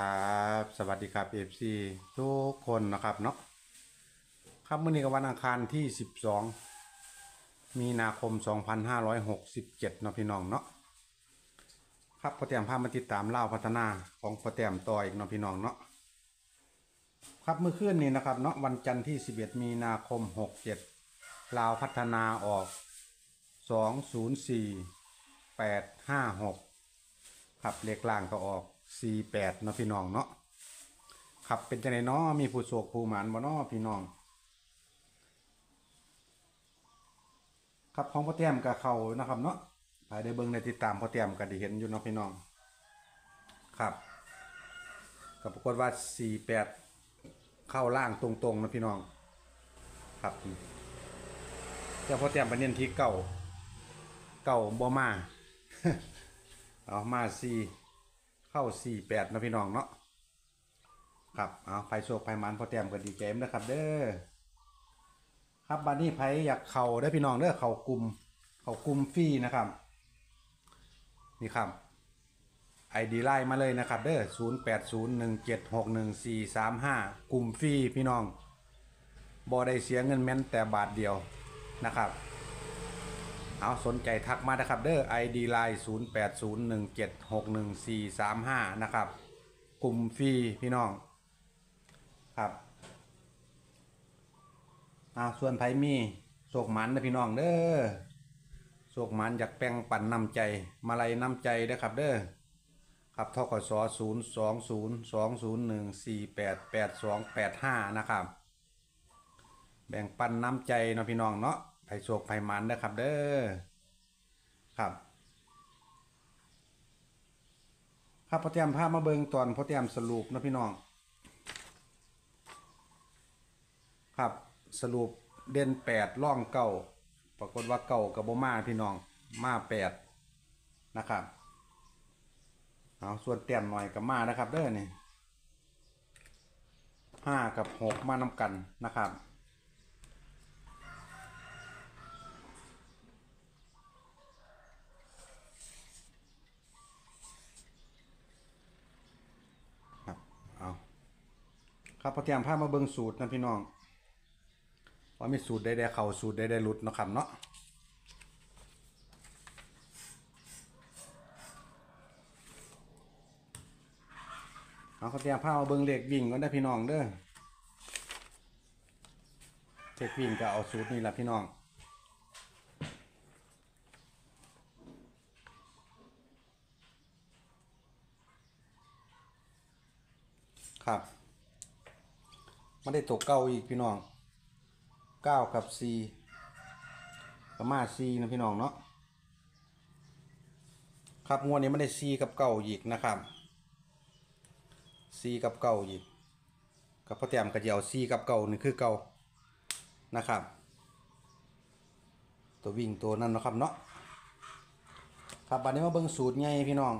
ครับสวัสดีครับ FC ทุกคนนะครับเนาะครับมื่อนี้กวันอังคารที่ 12 มีนาคม 2567เนาะพี่น้องเนาะครับพอแต้มพามาติดตามเล่าพัฒนาของพอแต้มต่ออีกเนาะพี่น้องเนาะครับเมื่อคืนนี้นะครับเนาะวันจันทร์ที่ 11 มีนาคม 67ลาวพัฒนาออก 204 856 ครับเลขล่างก็ออก 48เนาะพี่น้องเนาะครับเป็นจังไดเนาะมีผู้โศกผู้หมานบ่เนาะพี่น้อง ครับของพ่อแต้มกับเขานะครับเนาะไปได้เบิ่งในติดตามพ่อแต้มก็ได้เห็นอยู่เนาะพี่น้อง ครับก็ปรากฏว่า48เข้าล่างตรงๆนะพี่น้อง ครับแต่พ่อแต้มไปเน้นที่เก่าเก่าบ่มาเอามาสี่ เข้าสี่แปดนะพี่น้องเนาะครับเอาไฟโชคไฟมันพอแต้มก็ดีใจนะครับ เด้อครับบัดนี้ไผอยากเข่าได้พี่น้องเด้อเข่ากลุ่มเข่ากลุ่มฟรีนะครับ นี่ครับไอดีไลน์มาเลยนะครับเด้อศูนย์แปดศูนย์หนึ่งเจ็ดหกหนึ่งสี่สามห้ากลุ่มฟรีพี่น้องบ่ได้เสียเงินแม้นแต่บาทเดียวนะครับ เอาสนใจทักมานะครับเด้อ ID Line 0801761435 นะครับกลุ่มฟรีพี่น้องครับเอาส่วนไผมีโศกหมันนะพี่น้องเด้อโศกหมันอยากแป้งปั่นนำใจ มาลัยนำใจเด้อครับเด้อครับทกศ0202014888285นะครับ แบ่งปันน้ำใจเนาะพี่น้องเนาะ ไผโศกไผมันนะครับ เด้อครับครับพอเตรียมภาพมาเบิงตอนพอเตรียมสรุปนะพี่น้อง ครับสรุปเด่นแปดล่องเก่าปรากฏว่าเก่ากับโบมาพี่น้องมาแปดนะครับเอาส่วนเตียมหน่อยกับมานะครับเด้อนี่ห้ากับหกมานำกันนะครับ ครับพอเตรียมผ้ามาเบิ่งสูตรนะพี่น้องว่ามีสูตรใดๆเข้าสูตรใดๆหลุดนะครับเนาะเอาเขาเตรียมผ้ามาเบิ่งเหลขวิ่งก่อนได้พี่น้องเด้อเลขวิ่งก็เอาสูตรนี่แหละพี่น้องครับ ไม่ได้ตกเก้าอีกพี่น้องเก้ากับสี่กับมาสี่นะพี่น้องเนาะครับงวดนี้ไม่ได้สี่กับเก้าอีกนะครับสี่กับเก้าอีกกับพ่อแต้มกับเดียวสี่กับเก้านี่คือเก้านะครับ ตัววิ่งตัวนั้นนะครับเนาะครับบัดนี้มาเบิ่งสูตรไงพี่น้อง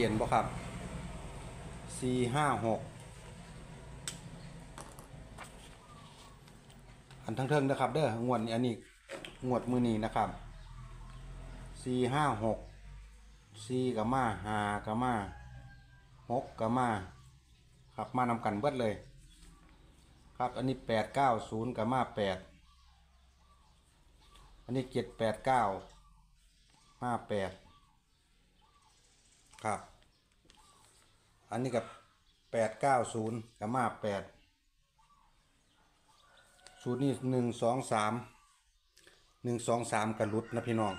จนบ่ครับสี่ห้าหกอันทั้งเทิงนะครับเด้องวดอันนี้งวดมือนี้นะครับสี่ห้าหกสี่กับมาหากับมาหกกับมาครับมานำกันเบิดเลย ครับอันนี้แปดเก้าศูนย์กับมาแปดอันนี้เจ็ดแปดเก้าห้าแปดครับ อันนี้กับแปดเก้าศูนย์กับมาแปดศูนย์นี่หนึ่งสองสามหนึ่งสองสามกับรุดนะพี่น้อง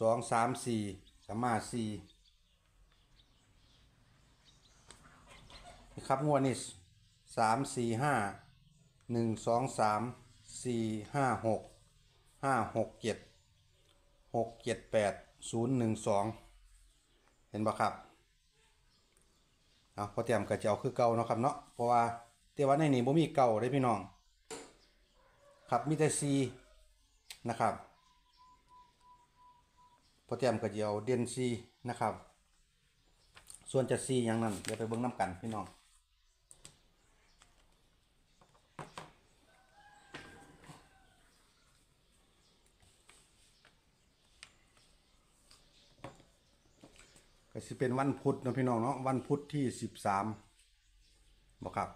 สองสามสี่กับมาสี่นี่ครับงวดนี่สามสี่ห้าหนึ่งสองสามสี่ห้าหกห้าหกเจ็ดหกเจ็ดแปดศูนย์หนึ่งสองเห็นบ่ครับ เอาพอเตรียมกระเจ้าคือเก่าเนาะครับเนาะเพราะว่าเต่ว่าในนี้บ่มีเก่าได้พี่น้อง ครับมีแต่ซีนะครับพอเตรียมกระเจียวเด่นซีนะครับ ส่วนจะซีอย่างนั้นเดี๋ยวไปเบิ่งน้ำกันพี่น้อง ก็สิเป็นวันพุธเนาะพี่น้องเนาะวันพุธที่สิบสามบอกครับ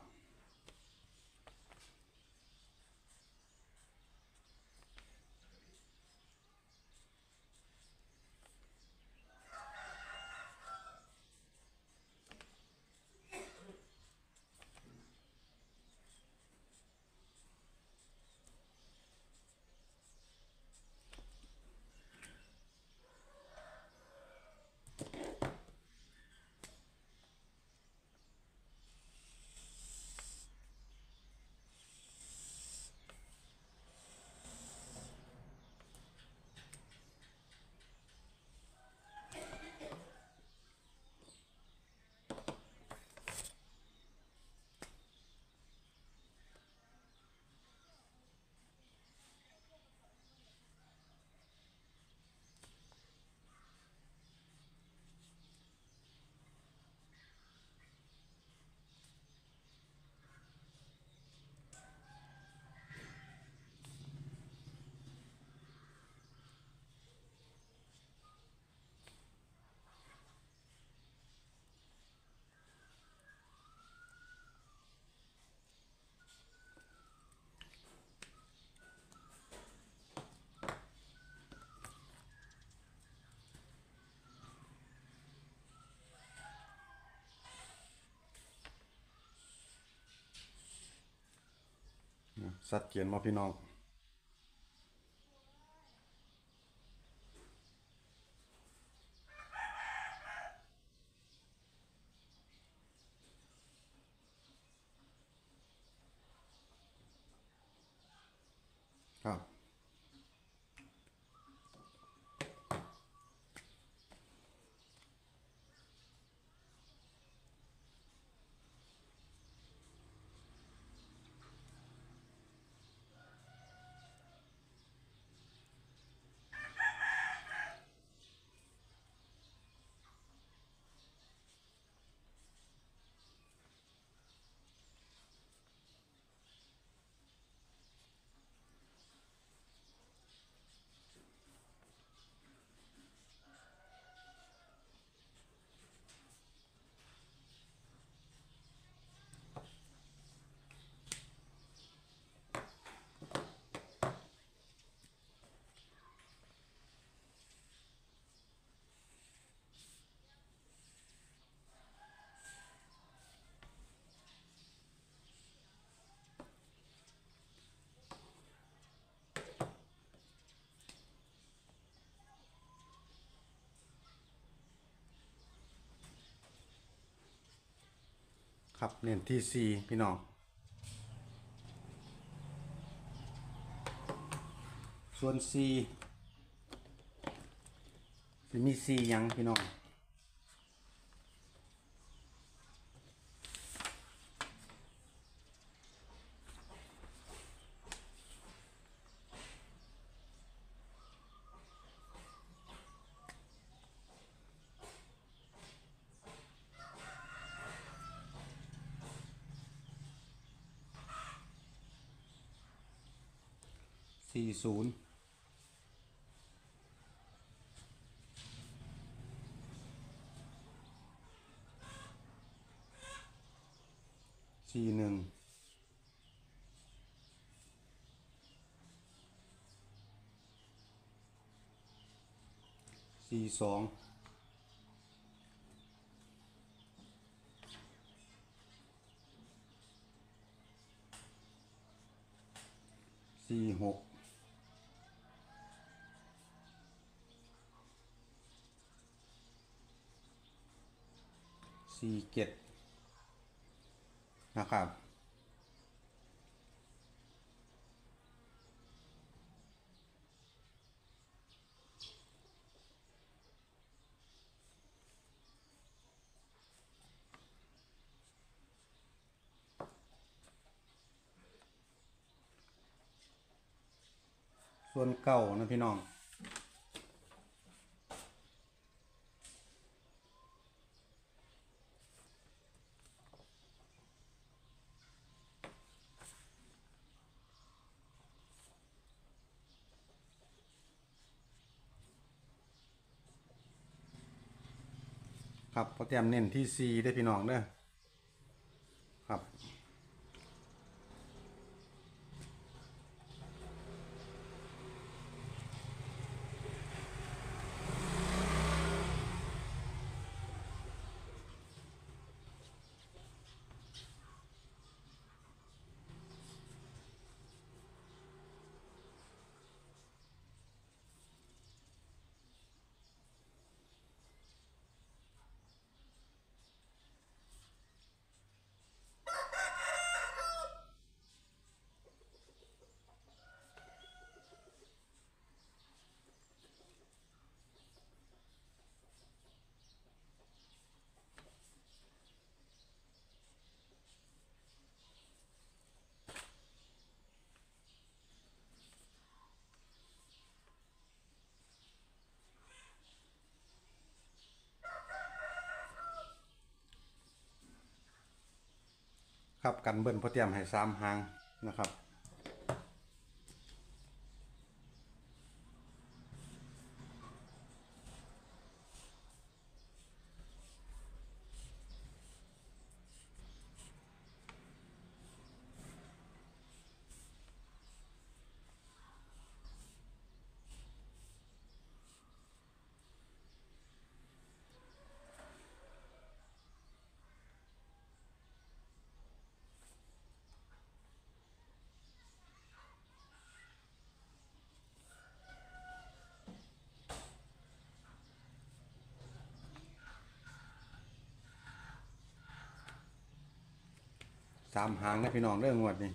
สัตย์เขียนมาพี่น้อง ครับเน้นที่ซีพี่น้องส่วนซีจะมีซียังพี่น้อง สี่ศูนย์สี่หนึ่งสี่สองสี่หก สี่เจ็ดนะครับส่วนเก่านะพี่น้อง ครับพอเตรียมเน้นที่ซีได้พี่น้องเด้อ ครับกันเบิ้ลพอเตรียมให้สามหางนะครับ สามหางนะพี่น้องเรื่องงวดนี้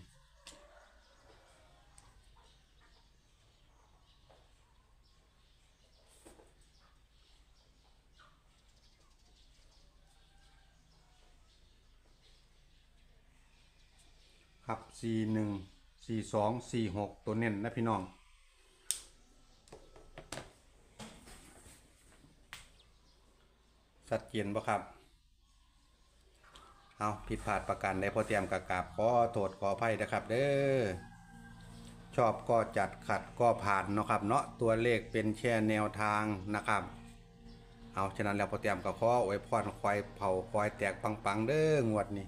ครับสี่หนึ่งสี่สองสี่หกตัวเน้นนะพี่น้องสัดเจนบ่ครับ เอาผิดพลาดประกันได้พอเตรียมกระกาบขอโทษขออภัยนะครับ เด้อชอบก็จัดขัดก็ผ่านเนาะครับเนาะตัวเลขเป็นแค่แนวทางนะครับ เอาฉะนั้นแล้วพอเตรียมก็ขออวยพรควายเผาควายแตกปังๆเด้องวดนี้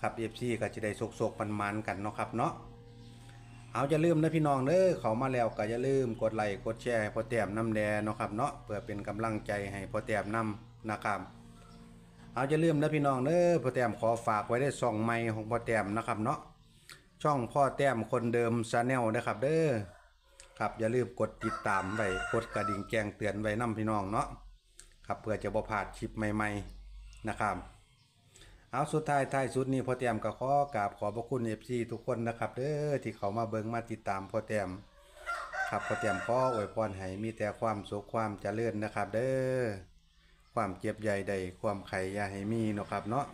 ครับเอฟซีก็จะได้สุกๆมันกันเนาะครับเนาะเอาอย่าลืมนะพี่น้องเด้อเขามาแล้วก็อย่าลืมกดไลค์กดแชร์พอเตรียมน้ำแดงเนาะครับเนาะเพื่อเป็นกำลังใจให้พอเตรียมน้ำนะครับ เอาจะลืมนะพี่น้องเด้อพ่อแต้มขอฝากไว้ได้ส่องไม้ของพ่อแต้มนะครับเนาะช่องพ่อแต้มคนเดิมซาแนลนะครับ เด้อครับอย่าลืมกดติดตามไว้กดกระดิ่งแจ้งเตือนไว้นํพี่น้องเนาะครับเพื่อจะบ่พลาดคลิปใหม่ ๆนะครับ เอาสุดท้ายท้ายสุดนี้พ่อแต้มก็ขอกราบขอบพระคุณ FC ทุกคนนะครับเด้อที่เขามาเบิ่งมาติดตามพ่อแต้มครับพ่อแต้มขออวยพรให้มีแต่ความสุขความเจริญนะครับ เด้อ ความเจ็บใหญ่ใดความไข่ยาให้มีเนาะครับเนาะ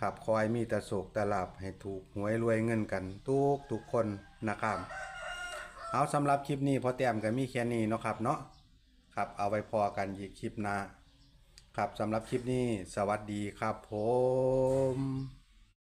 ครับคอยมีแต่โศกแต่ลาบให้ถูกหวยรวยเงินกันทุกทุกคนนะครับ เอาสำหรับคลิปนี้พอแต้มกันมีแค่นี้เนาะครับเนาะครับเอาไว้พอกันอีกคลิปหน้าครับสำหรับคลิปนี้สวัสดีครับผม